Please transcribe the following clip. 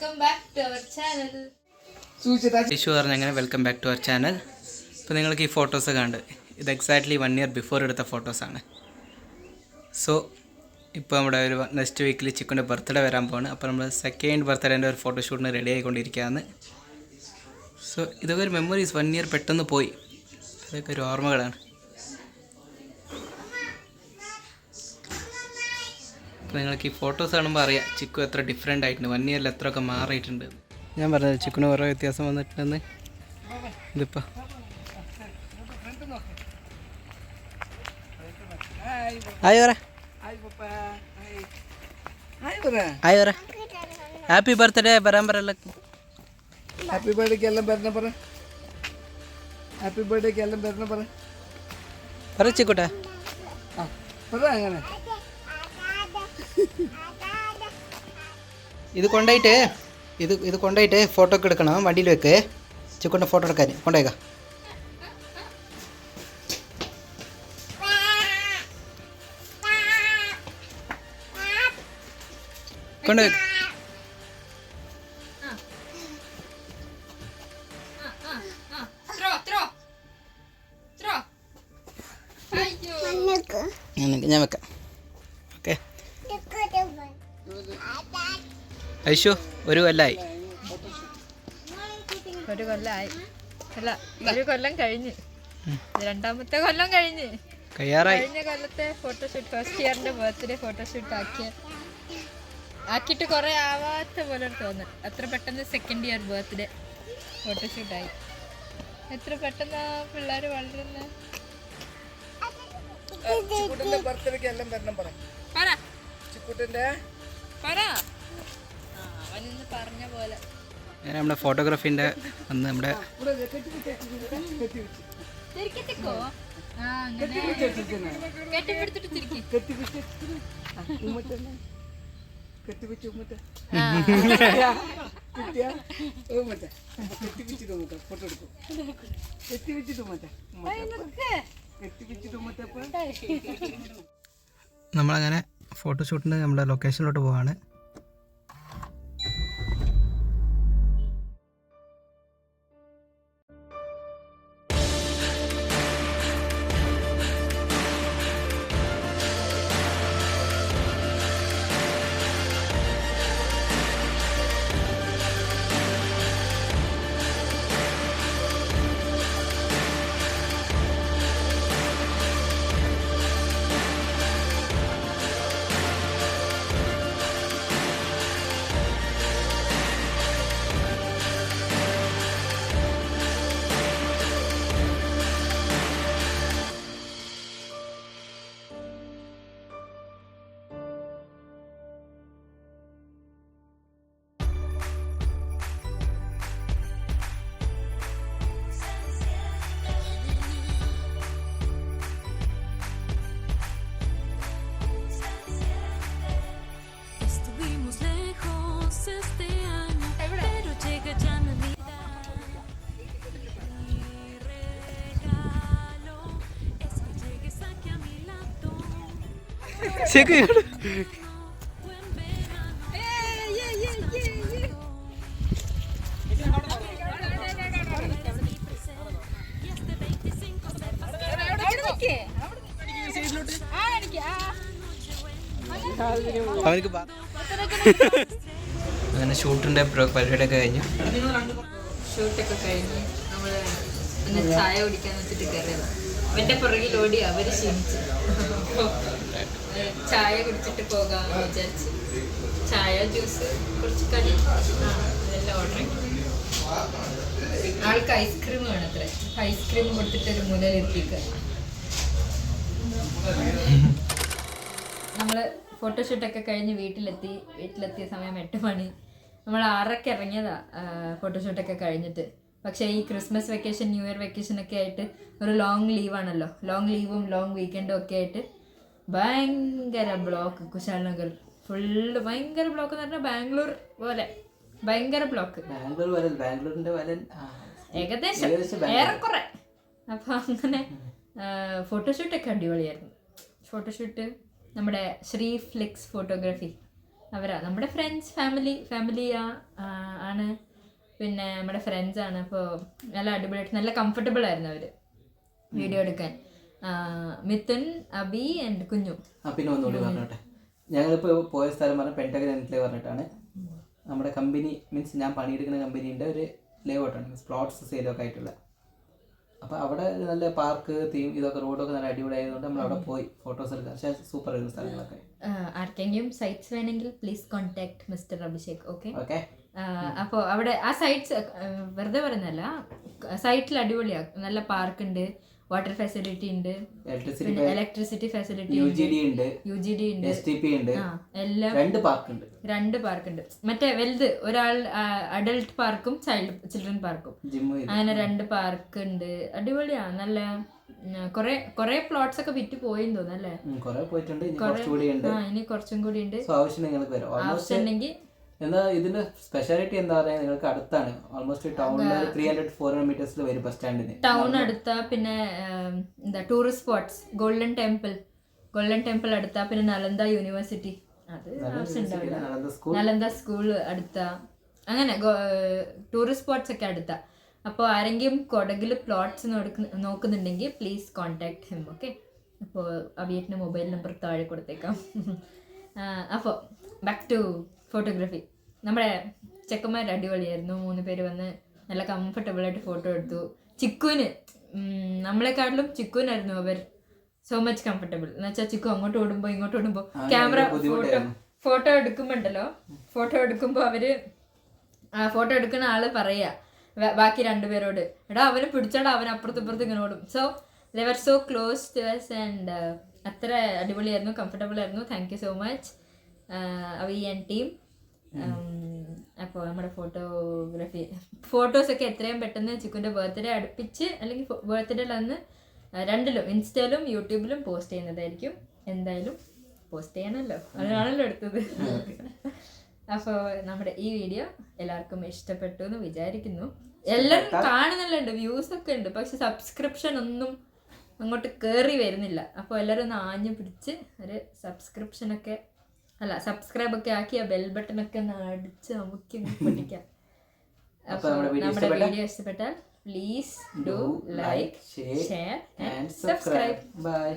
Welcome യേശു പറഞ്ഞ അങ്ങനെ welcome back to our channel ഇപ്പോൾ നിങ്ങൾക്ക് ഈ ഫോട്ടോസ് കണ്ട്. ഇത് എക്സാക്ട്ലി വൺ ഇയർ ബിഫോർ എടുത്ത ഫോട്ടോസാണ് സോ ഇപ്പോൾ നമ്മുടെ ഒരു നെക്സ്റ്റ് വീക്കിൽ ചിക്കുന്റെ ബർത്ത്ഡേ വരാൻ പോവാണ്. അപ്പോൾ നമ്മൾ സെക്കൻഡ് ബർത്ത്ഡേന്റെ ഒരു ഫോട്ടോഷൂട്ടിന് റെഡി ആയിക്കൊണ്ടിരിക്കുകയാണ്. സോ ഇതൊക്കെ ഒരു മെമ്മറീസ് വൺ ഇയർ പെട്ടെന്ന് പോയി. അതൊക്കെ ഒരു ഓർമ്മകളാണ്. അപ്പോൾ നിങ്ങൾക്ക് ഈ ഫോട്ടോസ് കാണുമ്പോൾ അറിയാം ചിക്കു എത്ര ഡിഫറെന്റ് ആയിട്ടുണ്ട് വൺ ഇയറിൽ എത്രയൊക്കെ മാറിയിട്ടുണ്ട്. ഞാൻ പറഞ്ഞത് ചിക്കുന് കുറേ വ്യത്യാസം വന്നിട്ടുണ്ടെന്ന്. ഇതിപ്പോൾ ഹായ് പറ ഹായ് പറ ഹാപ്പി ബർത്ത്ഡേ വരാൻ പറയല്ല. ഹാപ്പി ബർത്ത്ഡേക്ക് എല്ലാം വരണം പറ? ഹാപ്പി ബർത്ത്ഡേക്ക് എല്ലാം വരണം പറ? പറ ചിക്കുട്ടെ. ആ പറ അങ്ങനെ. ഇത് കൊണ്ടുപോയിട്ട് ഇത് ഇത് കൊണ്ടുപോയിട്ട് ഫോട്ടോ ഒക്കെ എടുക്കണം വണ്ടിയിൽ വെക്ക്. ചിക്കുന്റെ ഫോട്ടോ എടുക്കാൻ കൊണ്ടുപോയേക്കാം. കൊണ്ടുപോയി ഞാൻ വെക്കാം. ഓക്കെ. ഐഷു ഒരു കൊല്ലായി. ഒരു കൊല്ലായി. അല്ല ഒരു കൊല്ലം കഴിഞ്ഞ്. രണ്ടാമത്തെ കൊല്ലം കഴിഞ്ഞ്. കഴിയാറായി കഴിഞ്ഞ കൊല്ലത്തെ ഫോട്ടോഷൂട്ട് ഫസ്റ്റ് ഇയറിന്റെ ബർത്ത്ഡേ ഫോട്ടോഷൂട്ട് ആക്കിയ ആക്കിട്ട് കുറെ ആവാത്ത പോലെ തോന്നുന്നു അത്ര പെട്ടെന്ന് സെക്കൻഡ് ഇയർ ബർത്ത്ഡേ ഫോട്ടോഷൂട്ട് ആയി. എത്ര പെട്ടെന്ന് പിള്ളേർ വളരുന്ന? ചിക്കുട്ടിന്റെ ബർത്ത്ഡേക്ക് എല്ലാം വരണം പറ. പറ. ചിക്കുട്ടിന്റെ പറ. ആ, പറഞ്ഞ പോലെ. ഞാൻ നമ്മുടെ ഫോട്ടോഗ്രാഫിന്റെ അന്ന് നമ്മുടെ അങ്ങനെ നമ്മളങ്ങനെ ഫോട്ടോഷൂട്ടിന് നമ്മുടെ ലൊക്കേഷനിലോട്ട് പോവാണ്. Buen verano. Y este 25 se അവർക്ക് അങ്ങനെ ഷൂട്ടിന്റെ പരിപാടിയൊക്കെ കഴിഞ്ഞു. ഷൂട്ടൊക്കെ കഴിഞ്ഞ് നമ്മൾ ചായ കുടിക്കാൻ വെച്ചിട്ട് കയറിയതാണ് അവന്റെ പുറകിൽ ഓടി അവർ ക്ഷണിച്ചു. ചായ കുടിച്ചിട്ട് പോകാമെന്ന് വിചാരിച്ച്. ചായ ജ്യൂസ് കുറച്ച് കടി. അതെല്ലാം ഓർഡർ ആൾക്ക് ഐസ്ക്രീം വേണം അത്ര ഐസ്ക്രീം കൊടുത്തിട്ട് ഒരു മുതലെത്തിക്കുക നമ്മൾ ഫോട്ടോഷൂട്ടൊക്കെ കഴിഞ്ഞ് വീട്ടിലെത്തി. വീട്ടിലെത്തിയ സമയം എട്ട് മണി. നമ്മൾ ആറരയ്ക്ക് ഇറങ്ങിയതാ ഫോട്ടോഷൂട്ടൊക്കെ കഴിഞ്ഞിട്ട്. പക്ഷേ ഈ Christmas vacation New Year vacation ഒക്കെ ആയിട്ട് ഒരു ലോങ് ലീവാണല്ലോ ലോങ് ലീവും ലോങ് വീക്കെൻഡും ഒക്കെ ആയിട്ട് ഭയങ്കര ബ്ലോക്ക് കുശാൽ നഗർ. ഫുള്ള് ഭയങ്കര ബ്ലോക്ക് എന്ന് പറഞ്ഞാൽ ബാംഗ്ലൂർ പോലെ. ഭയങ്കര ബ്ലോക്ക് ബാംഗ്ലൂർ വരൽ ബാംഗ്ലൂരിന്റെ വരൽ ഏകദേശം ഏറെക്കുറെ. അപ്പൊ അങ്ങനെ ഫോട്ടോഷൂട്ടൊക്കെ അടിപൊളിയായിരുന്നു. ഫോട്ടോഷൂട്ട് നമ്മുടെ ശ്രീ ഫ്ലിക്സ് ഫോട്ടോഗ്രാഫി അവരാ നമ്മുടെ ഫ്രണ്ട്സ് ഫാമിലി ഫാമിലിയാ ആണ് പിന്നെ നമ്മുടെ ഫ്രണ്ട്സ് ആണ്. അപ്പോൾ നല്ല അടിപൊളിയായിട്ട് നല്ല കംഫർട്ടബിൾ ആയിരുന്നു അവർ വീഡിയോ എടുക്കാൻ. മിഥുൻ അബി ആൻഡ് കുഞ്ഞു. പിന്നെ ഒന്നുകൂടി പറഞ്ഞോട്ടെ. ഞങ്ങളിപ്പോൾ പോയ സ്ഥലം പറഞ്ഞ പെന്റഗൻ പറഞ്ഞിട്ടാണ്. നമ്മുടെ കമ്പനി മീൻസ് ഞാൻ പണിയെടുക്കുന്ന കമ്പനീന്റെ ഒരു ലേ ഔട്ടാണ് മീൻസ് പ്ലോട്ട്സ് സെയിലൊക്കെ ആയിട്ടുള്ള. അപ്പോൾ അവിടെ നല്ല പാർക്ക് തീം ഇതൊക്കെ റോഡൊക്കെ നല്ല അടിപൊളി ആയതുകൊണ്ട് നമ്മൾ അവിടെ പോയി ഫോട്ടോസ് എടുക്കാം പക്ഷേ സൂപ്പർ ആയിരുന്നു സ്ഥലങ്ങളൊക്കെ. ആർക്കെങ്കിലും സൈറ്റ്സ് വേണമെങ്കിൽ please contact mister Abhishek okay okay അപ്പോൾ അവിടെ ആ സൈറ്റ്സ് വെറുതെ പറയുന്നല്ല സൈറ്റിൽ അടിപൊളിയാ. നല്ല പാർക്ക് ഉണ്ട് വാട്ടർ ഫെസിലിറ്റി ഉണ്ട് ഇലക്ട്രിസിറ്റി പിന്നെ electricity facility U G D ഉണ്ട്. യു ജി ഡി ഉണ്ട്. എല്ലാം രണ്ട് പാർക്ക് ഉണ്ട് രണ്ട് പാർക്ക് ഉണ്ട് മറ്റേ വലുത് ഒരാൾ അഡൾട്ട് പാർക്കും ചൈൽഡ് ചിൽഡ്രൻ പാർക്കും അങ്ങനെ രണ്ട് പാർക്ക് ഉണ്ട് അടിപൊളിയാ നല്ല കൊറേ കൊറേ പ്ലോട്ട്സ് ഒക്കെ വിറ്റ് പോയെന്ന് തോന്നുന്നു അല്ലേ? ഇനി കുറച്ചും കൂടി ഉണ്ട്. ആവശ്യം ഉണ്ടെങ്കിൽ എന്താ ഇതിന്റെ സ്പെഷ്യാലിറ്റി എന്താ പറയാ? നിങ്ങൾക്ക് അടുത്താണ്. ഓൾമോസ്റ്റ് ടൗണിൽ ത്രീ ഹൺഡ്രഡ് ഫോർ ഹൺഡ്രഡ് മീറ്റേഴ്സിൽ വരും ബസ് സ്റ്റാൻഡിന് ടൗൺ അടുത്ത പിന്നെ എന്താ tourist spots golden temple golden temple അടുത്ത പിന്നെ നലന്ദ യൂണിവേഴ്സിറ്റി അത് നലന്ദ സ്കൂൾ അടുത്ത. അങ്ങനെ ടൂറിസ്റ്റ് സ്പോട്ട്സ് ഒക്കെ അടുത്ത. അപ്പോൾ ആരെങ്കിലും കൊടകിൽ പ്ലോട്ട്സ് നോക്കുന്നുണ്ടെങ്കിൽ പ്ലീസ് കോൺടാക്ട് ഹിം ഓക്കെ അപ്പോൾ അബിയറ്റിന്റെ മൊബൈൽ നമ്പർ താഴെ കൊടുത്തേക്കാം. അപ്പോൾ ബാക്ക് ടു ഫോട്ടോഗ്രാഫി നമ്മുടെ ചെക്കന്മാർ അടിപൊളിയായിരുന്നു. മൂന്ന് പേര് വന്ന് നല്ല കംഫർട്ടബിൾ ആയിട്ട് ഫോട്ടോ എടുത്തു. ചിക്കുവിന് നമ്മളെക്കാട്ടിലും ചിക്കുവിനായിരുന്നു അവർ സോ മച്ച് കംഫർട്ടബിൾ എന്ന് വെച്ചാൽ ചിക്കു അങ്ങോട്ട് ഓടുമ്പോൾ ഇങ്ങോട്ട് ഓടുമ്പോൾ ക്യാമറ ഫോട്ടോ ഫോട്ടോ എടുക്കുമ്പോണ്ടല്ലോ? ഫോട്ടോ എടുക്കുമ്പോൾ അവർ ഫോട്ടോ എടുക്കുന്ന ആൾ പറയാ ബാക്കി രണ്ടുപേരോട് എടാ അവനെ പിടിച്ചടാ അവൻ അപ്പുറത്ത് ഇപ്പുറത്ത് ഇങ്ങനെ ഓടും. So they're so close to us and അത്ര അടിപൊളിയായിരുന്നു കംഫർട്ടബിൾ ആയിരുന്നു. Thank you so much Avi and team അപ്പോൾ നമ്മുടെ ഫോട്ടോഗ്രാഫി ഫോട്ടോസൊക്കെ എത്രയും പെട്ടെന്ന് ചിക്കുന്റെ ബർത്ത്ഡേ അടുപ്പിച്ച് അല്ലെങ്കിൽ ബർത്ത്ഡേയിൽ അന്ന് രണ്ടിലും ഇൻസ്റ്റയിലും യൂട്യൂബിലും പോസ്റ്റ് ചെയ്യുന്നതായിരിക്കും. എന്തായാലും പോസ്റ്റ് ചെയ്യണമല്ലോ അതിനാണല്ലോ എടുത്തത്. അപ്പോൾ നമ്മുടെ ഈ വീഡിയോ എല്ലാവർക്കും ഇഷ്ടപ്പെട്ടു എന്ന് വിചാരിക്കുന്നു. എല്ലാം കാണുന്നുണ്ട് വ്യൂസ് ഒക്കെ ഉണ്ട് പക്ഷെ സബ്സ്ക്രിപ്ഷൻ ഒന്നും അങ്ങോട്ട് കയറി വരുന്നില്ല. അപ്പോൾ എല്ലാവരും ഒന്ന് ആഞ്ഞു പിടിച്ച് ഒരു സബ്സ്ക്രിപ്ഷൻ ഒക്കെ അല്ല സബ്സ്ക്രൈബ് ഒക്കെ ആക്കി ആ ബെൽ ബട്ടൺ ഒക്കെ ഒന്ന് അടിച്ച് നമുക്ക് പൊട്ടിക്കാം അപ്പൊ നമ്മുടെ വീഡിയോ ഇഷ്ടപ്പെട്ടാൽ please do like share and subscribe. Bye.